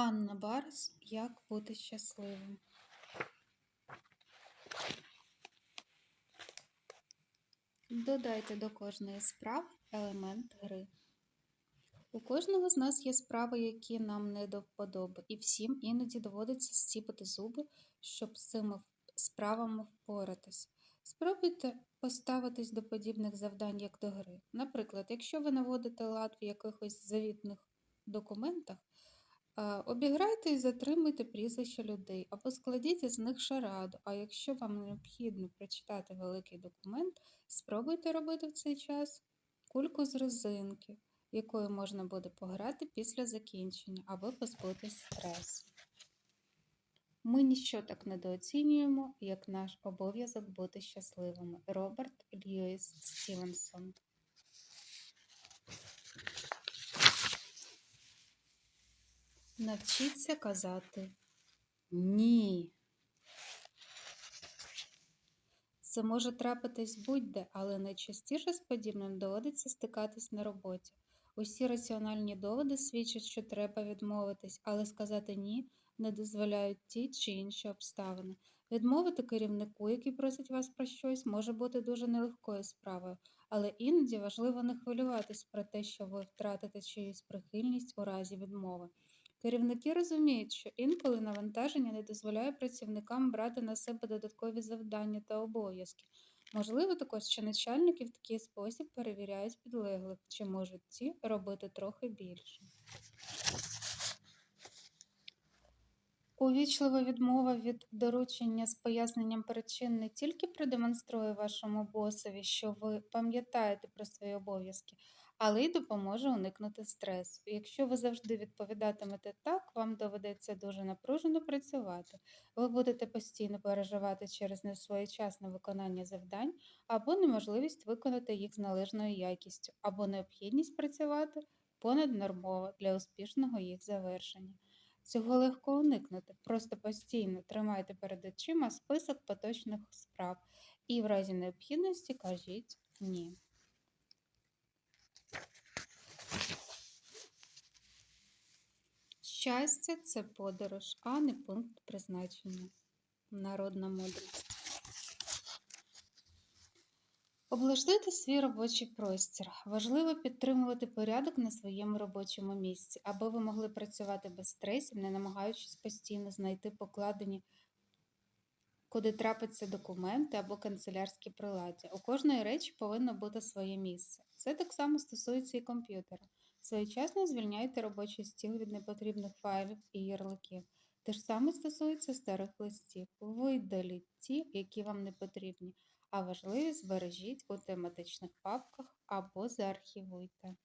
Анна Барс Як бути щасливим. Додайте до кожної справи елемент гри. У кожного з нас є справи, які нам не до вподоби, і всім іноді доводиться зціпити зуби, щоб з цими справами впоратись. Спробуйте поставитись до подібних завдань як до гри. Наприклад, якщо ви наводите лад в якихось завітних документах, обіграйте і затримуйте прізвища людей або складіть із них шараду. А якщо вам необхідно прочитати великий документ, спробуйте робити в цей час кульку з резинки, якою можна буде пограти після закінчення, аби позбутись стресу. Ми ніщо так недооцінюємо, як наш обов'язок бути щасливими. Роберт Льюіс Стівенсон. Навчіться казати ні. Це може трапитись будь-де, але найчастіше з подібним доводиться стикатись на роботі. Усі раціональні доводи свідчать, що треба відмовитись, але сказати ні не дозволяють ті чи інші обставини. Відмовити керівнику, який просить вас про щось, може бути дуже нелегкою справою, але іноді важливо не хвилюватись про те, що ви втратите чиюсь прихильність у разі відмови. Керівники розуміють, що інколи навантаження не дозволяє працівникам брати на себе додаткові завдання та обов'язки. Можливо, також що начальники в такий спосіб перевіряють підлеглих, чи можуть ці робити трохи більше. Увічлива відмова від доручення з поясненням причин не тільки продемонструє вашому босові, що ви пам'ятаєте про свої обов'язки, але й допоможе уникнути стресу. Якщо ви завжди відповідатимете так, вам доведеться дуже напружено працювати. Ви будете постійно переживати через несвоєчасне виконання завдань або неможливість виконати їх з належною якістю, або необхідність працювати понаднормово для успішного їх завершення. Цього легко уникнути. Просто постійно тримайте перед очима список поточних справ і в разі необхідності кажіть ні. Щастя це подорож, а не пункт призначення. Народна мудрість. Облаштуйте свій робочий простір. Важливо підтримувати порядок на своєму робочому місці, аби ви могли працювати без стресів, не намагаючись постійно знайти покладені, куди трапляться документи або канцелярські приладдя. У кожної речі повинно бути своє місце. Це так само стосується і комп'ютера. Своєчасно звільняйте робочий стіл від непотрібних файлів і ярликів. Те ж саме стосується старих листів. Видаліть ті, які вам не потрібні а важливі збережіть у тематичних папках або заархівуйте.